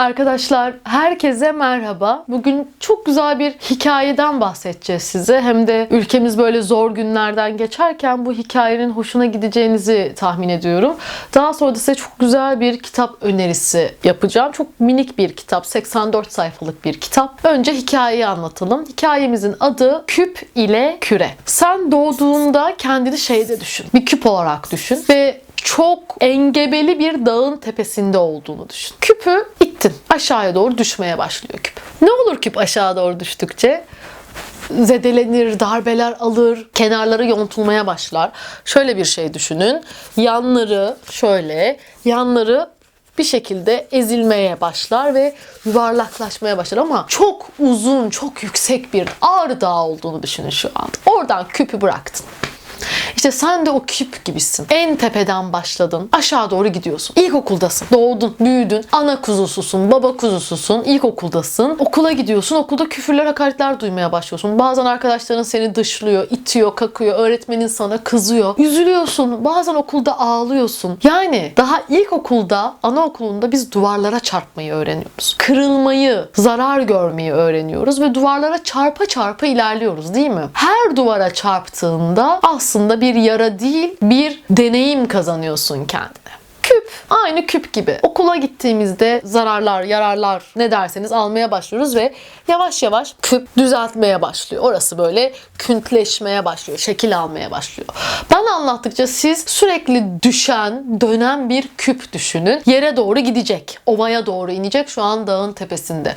Arkadaşlar herkese merhaba. Bugün çok güzel bir hikayeden bahsedeceğiz size. Hem de ülkemiz böyle zor günlerden geçerken bu hikayenin hoşuna gideceğinizi tahmin ediyorum. Daha sonra da size çok güzel bir kitap önerisi yapacağım. Çok minik bir kitap. 84 sayfalık bir kitap. Önce hikayeyi anlatalım. Hikayemizin adı Küp ile Küre. Sen doğduğunda kendini şeyde düşün. Bir küp olarak düşün ve çok engebeli bir dağın tepesinde olduğunu düşün. Küpü ittin. Aşağıya doğru düşmeye başlıyor küp. Ne olur küp aşağı doğru düştükçe? zedelenir, darbeler alır, kenarları yontulmaya başlar. Şöyle bir şey düşünün. Yanları şöyle, yanları bir şekilde ezilmeye başlar ve yuvarlaklaşmaya başlar ama çok uzun, çok yüksek bir ağrı dağ olduğunu düşünün şu an. Oradan küpü bıraktın. İşte sen de o küp gibisin. En tepeden başladın. Aşağı doğru gidiyorsun. İlkokuldasın. Doğdun, büyüdün. Ana kuzususun, baba kuzususun. İlkokuldasın. Okula gidiyorsun. Okulda küfürler, hakaretler duymaya başlıyorsun. Bazen arkadaşların seni dışlıyor, itiyor, kakıyor. Öğretmenin sana kızıyor. Üzülüyorsun. Bazen okulda ağlıyorsun. Yani daha ilkokulda, anaokulunda biz duvarlara çarpmayı öğreniyoruz. Kırılmayı, zarar görmeyi öğreniyoruz ve duvarlara çarpa çarpa ilerliyoruz değil mi? Her duvara çarptığında aslında bir yara değil, bir deneyim kazanıyorsun kendine. Küp, aynı küp gibi. Okula gittiğimizde zararlar, yararlar ne derseniz almaya başlıyoruz ve yavaş yavaş küp düzeltmeye başlıyor. Orası böyle küntleşmeye başlıyor, şekil almaya başlıyor. Ben anlattıkça siz sürekli düşen, dönen bir küp düşünün. Yere doğru gidecek, ovaya doğru inecek şu an dağın tepesinde.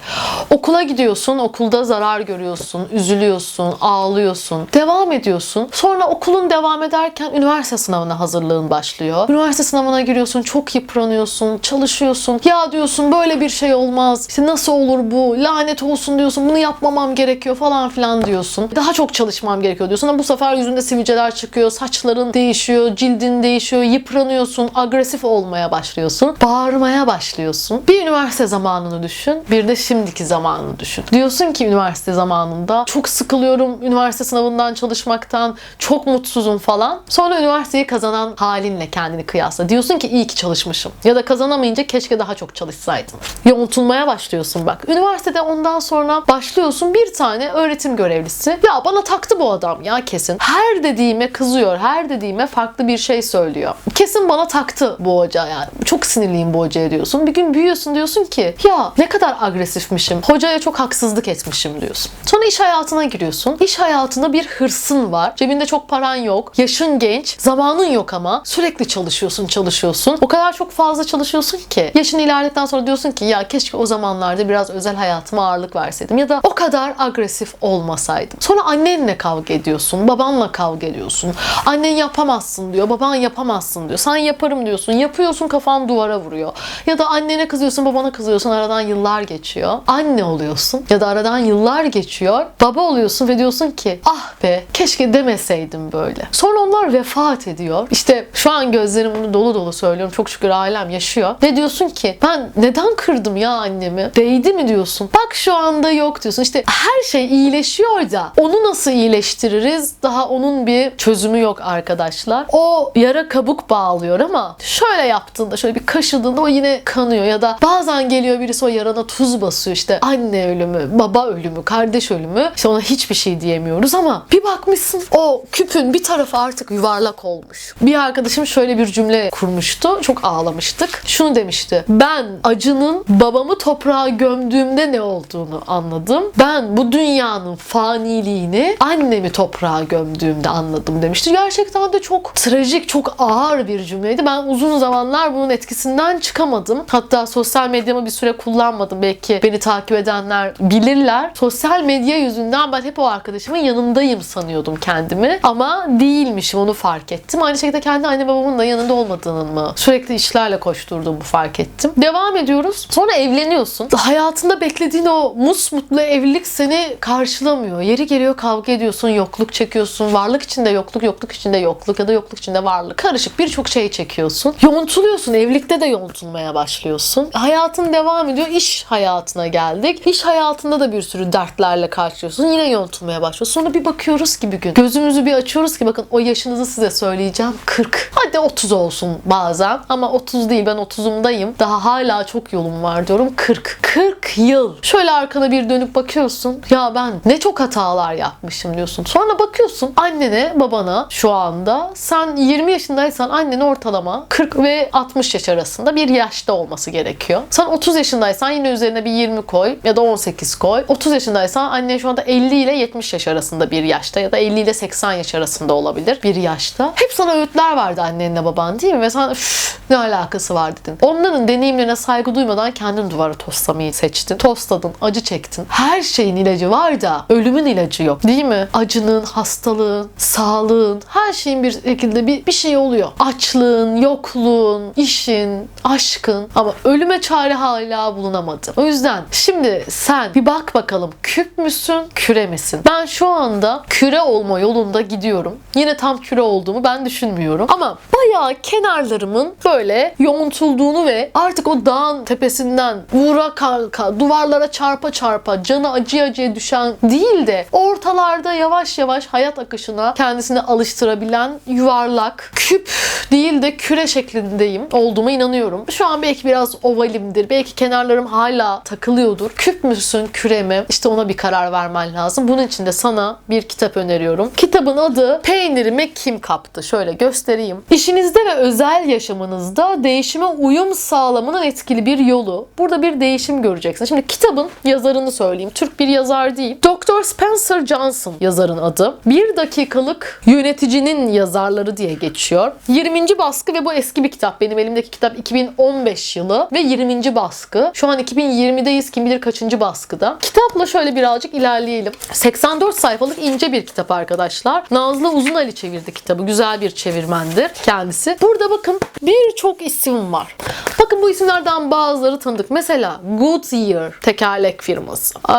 Okula gidiyorsun, okulda zarar görüyorsun, üzülüyorsun, ağlıyorsun, devam ediyorsun. Sonra okulun devam ederken üniversite sınavına hazırlığın başlıyor. Üniversite sınavına giriyorsun, çok yıpranıyorsun, çalışıyorsun. Ya diyorsun böyle bir şey olmaz. İşte nasıl olur bu? Lanet olsun diyorsun. Bunu yapmamam gerekiyor falan filan diyorsun. Daha çok çalışmam gerekiyor diyorsun ama bu sefer yüzünde sivilceler çıkıyor, saçların değişiyor, cildin değişiyor, yıpranıyorsun, agresif olmaya başlıyorsun. Bağırmaya başlıyorsun. Bir üniversite zamanını düşün, bir de şimdiki zamanını düşün. Diyorsun ki üniversite zamanında çok sıkılıyorum üniversite sınavından çalışmaktan, çok mutsuzum falan. Sonra üniversiteyi kazanan halinle kendini kıyasla. Diyorsun ki iyi ki çalışmışım. Ya da kazanamayınca keşke daha çok çalışsaydım. Yontulmaya başlıyorsun bak. Üniversitede ondan sonra başlıyorsun bir tane öğretim görevlisi. Ya bana taktı bu adam ya kesin. Her dediğime kızıyor. Her dediğime farklı bir şey söylüyor. Kesin bana taktı bu hoca yani. Çok sinirliyim bu hocaya diyorsun. Bir gün büyüyorsun diyorsun ki ya ne kadar agresifmişim. Hocaya çok haksızlık etmişim diyorsun. Sonra iş hayatına giriyorsun. İş hayatında bir hırsın var. Cebinde çok paran yok. Yaşın genç. Zamanın yok ama. Sürekli çalışıyorsun, çalışıyorsun. O kadar çok fazla çalışıyorsun ki. Yaşın ilerledikten sonra diyorsun ki ya keşke o zamanlarda biraz özel hayatıma ağırlık verseydim. Ya da o kadar agresif olmasaydım. Sonra annenle kavga ediyorsun. Babanla kavga ediyorsun. Annen yapamazsın diyor. Baban yapamazsın diyor. Sen yaparım diyorsun. Yapıyorsun kafan duvara vuruyor. Ya da annene kızıyorsun, babana kızıyorsun. Aradan yıllar geçiyor. Anne oluyorsun. Ya da aradan yıllar geçiyor. Baba oluyorsun ve diyorsun ki ah be keşke demeseydim böyle. Sonra onlar vefat ediyor. İşte şu an gözlerim bunu dolu dolu söylüyorum. Çok şükür ailem yaşıyor. Ve diyorsun ki ben neden kırdım ya annemi? Değdi mi diyorsun? Bak şu anda yok diyorsun. İşte her şey iyileşiyor da onu nasıl iyileştiririz? Daha onun bir çözümü yok arkadaşlar. O yara kabuk bağlıyor ama şöyle yaptığında şöyle bir kaşıdığında o yine kanıyor ya da bazen geliyor birisi o yarana tuz basıyor işte anne ölümü, baba ölümü, kardeş ölümü. İşte ona hiçbir şey diyemiyoruz ama bir bakmışsın o küpün bir tarafı artık yuvarlak olmuş. Bir arkadaşım şöyle bir cümle kurmuştu. Çok ağlamıştık. Şunu demişti. Ben acının babamı toprağa gömdüğümde ne olduğunu anladım. Ben bu dünyanın faniliğini annemi toprağa gömdüğümde anladım demişti. Gerçekten de çok trajik, çok ağır bir cümleydi. Ben uzun zamanlar bunun etkisinden çıkamadım. Hatta sosyal medyamı bir süre kullanmadım. Belki beni takip edenler bilirler. Sosyal medya yüzünden ben hep o arkadaşımın yanındayım sanıyordum kendimi. Ama değilmişim onu fark ettim. Aynı şekilde kendi anne babamın da yanında olmadığının mı? Sürekli işlerle koşturduğumu fark ettim. Devam ediyoruz. Sonra evleniyorsun. Hayatında beklediğin o musmutlu evlilik seni karşılamıyor. Yeri geliyor kavga ediyorsun, yokluk çekiyorsun. Varlık içinde yokluk, yokluk içinde yokluk ya da yokluk içinde varlık. Karışık birçok şey çekiyorsun. Yontuluyorsun. Evlilikte de yontulmaya başlıyorsun. Hayatın devam ediyor. İş hayatına geldik. Gelecek. İş hayatında da bir sürü dertlerle karşılaşıyorsun. Yine yontulmaya başlıyorsun. Sonra bir bakıyoruz ki bir gün. Gözümüzü bir açıyoruz ki bakın o yaşınızı size söyleyeceğim. 40. Hadi 30 olsun bazen. Ama 30 değil ben 30'umdayım. Daha hala çok yolum var diyorum. 40. 40 yıl. Şöyle arkana bir dönüp bakıyorsun. Ya ben ne çok hatalar yapmışım diyorsun. Sonra bakıyorsun annene babana şu anda sen 20 yaşındaysan annen ortalama 40 ve 60 yaş arasında bir yaşta olması gerekiyor. Sen 30 yaşındaysan yine üzerine bir 20 koy ya da 18 koy. 30 yaşındaysan annen şu anda 50 ile 70 yaş arasında bir yaşta ya da 50 ile 80 yaş arasında olabilir bir yaşta. Hep sana öğütler verdi annenle baban değil mi? Ve sen "Üf, ne alakası var dedin. Onların deneyimlerine saygı duymadan kendin duvara toslamayı seçtin. Tostladın, acı çektin. Her şeyin ilacı var da ölümün ilacı yok. Değil mi? Acının, hastalığın, sağlığın, her şeyin bir şekilde bir, bir şey oluyor. Açlığın, yokluğun, işin, aşkın ama ölüme çare hala bulunamadı. O yüzden şimdi sen bir bak bakalım küp müsün, küre misin? Ben şu anda küre olma yolunda gidiyorum. Yine tam küre olduğumu ben düşünmüyorum. Ama bayağı kenarlarımın böyle yontulduğunu ve artık o dağın tepesinden vura kalka, duvarlara çarpa çarpa, canı acıya acıya düşen değil de ortalarda yavaş yavaş hayat akışına kendisini alıştırabilen yuvarlak, küp değil de küre şeklindeyim olduğuma inanıyorum. Şu an belki biraz ovalimdir. Belki kenarlarım hala takılıyordur. Küp müsün, küre mi? İşte ona bir karar vermen lazım. Bunun için de sana bir kitap öneriyorum. Kitabın adı Peynirimi Kim Kaptı? Şöyle göstereyim. İşinizde ve özel yaşamınızda değişime uyum sağlamanın etkili bir yolu. Burada bir değişim göreceksin. Şimdi kitabın yazarını söyleyeyim. Türk bir yazar değil. Dr. Spencer Johnson yazarın adı. Bir dakikalık yöneticinin yazarları diye geçiyor. 20. baskı ve bu eski bir kitap. Benim elimdeki kitap 2015 yılı ve 20. baskı. Şu an 2020'deyiz. Kim bilir kaçıncı baskıda. Kitapla şöyle birazcık ilerleyelim. 84 sayfalık ince bir kitap arkadaşlar. Nazlı Uzun Ali çevirdi kitabı. Güzel bir çevirmendir kendisi. Burada bakın birçok isim var. Bakın bu isimlerden bazıları tanıdık. Mesela Goodyear tekerlek firması. Ee,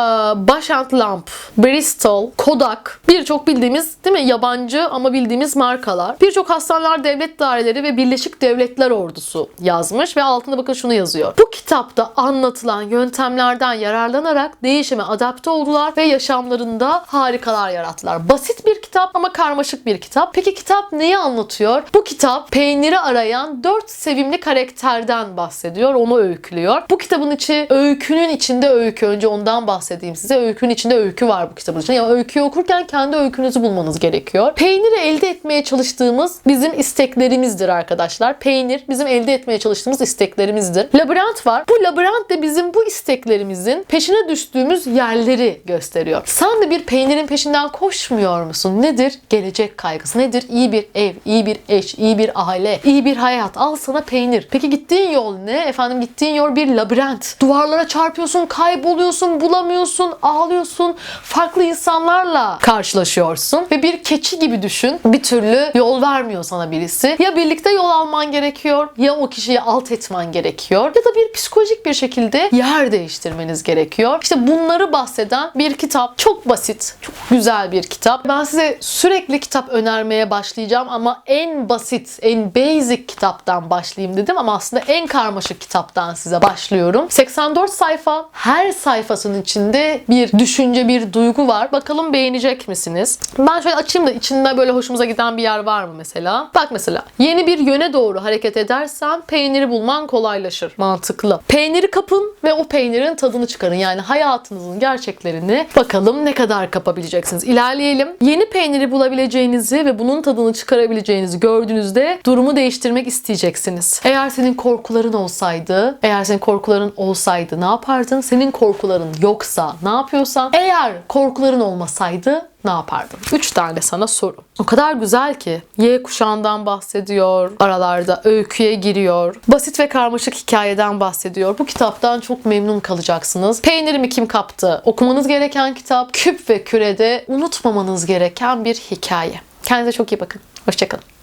Bosch Lamp, Bristol, Kodak. Birçok bildiğimiz değil mi yabancı ama bildiğimiz markalar. Birçok hastaneler, devlet daireleri ve Birleşik Devletler Ordusu yazmış ve altında bakın şunu yazıyor. Bu kitapta anlatılan yöntemlerden yararlanarak değişime adapte oldular ve yaşamlarında harikalar yarattılar. Basit bir kitap ama karmaşık bir kitap. Peki kitap neyi anlatıyor? Bu kitap peyniri arayan dört sevimli karakterden bahsediyor. Onu öykülüyor. Bu kitabın içi öykünün içinde öykü. Önce ondan bahsedeyim size. Öykünün içinde öykü var bu kitabın içinde. Yani öyküyü okurken kendi öykünüzü bulmanız gerekiyor. Peyniri elde etmeye çalıştığımız bizim isteklerimizdir arkadaşlar. Peynir bizim elde etmeye çalıştığımız isteklerimizdir. Labirent var. Bu labirent de bizim bu isteklerimizin peşine düştüğümüz yerleri gösteriyor. Sen de bir peynirin peşinden koşmuyor musun? Nedir? Gelecek kaygısı. Nedir? İyi bir ev, iyi bir eş, iyi bir aile, iyi bir hayat. Al sana peynir. Peki gittiğin yol ne? Efendim gittiğin yol bir labirent. Duvarlara çarpıyorsun, kayboluyorsun, bulamıyorsun, ağlıyorsun. Farklı insanlarla karşılaşıyorsun ve bir keçi gibi düşün. Bir türlü yol vermiyor sana birisi. Ya birlikte yol alman gerekiyor ya o kişiyi alt etmen gerekiyor ya da bir psikolojik bir şekilde yer değiştirmeniz gerekiyor. İşte bunları bahseden bir kitap. Çok basit, çok güzel bir kitap. Ben size sürekli kitap önermeye başlayacağım ama en basit, en basic kitaptan başlayayım dedim ama aslında en karmaşık kitaptan size başlıyorum. 84 sayfa. Her sayfasının içinde bir düşünce, bir duygu var. Bakalım beğenecek misiniz? Ben şöyle açayım da içinde böyle hoşumuza giden bir yer var mı mesela? Bak mesela yeni bir yöne doğru hareket edersen peyniri bulman kolaylaşır. Mantıklı. Peyniri kapın ve o peynirin tadını çıkarın. Yani hayatınızın gerçeklerini bakalım ne kadar kapabileceksiniz. İlerleyelim. Yeni peyniri bulabileceğinizi ve bunun tadını çıkarabileceğinizi gördüğünüzde durumu değiştirmek isteyeceksiniz. Eğer senin korkuların olsaydı, eğer senin korkuların olsaydı ne yapardın? Senin korkuların yoksa ne yapıyorsan, eğer korkuların olmasaydı ne yapardın? 3 tane sana soru. O kadar güzel ki. Y kuşağından bahsediyor. Aralarda öyküye giriyor. Basit ve karmaşık hikayeden bahsediyor. Bu kitaptan çok memnun kalacaksınız. Peynirimi kim kaptı? Okumanız gereken kitap. Küp ve kürede unutmamanız gereken bir hikaye. Kendinize çok iyi bakın. Hoşçakalın.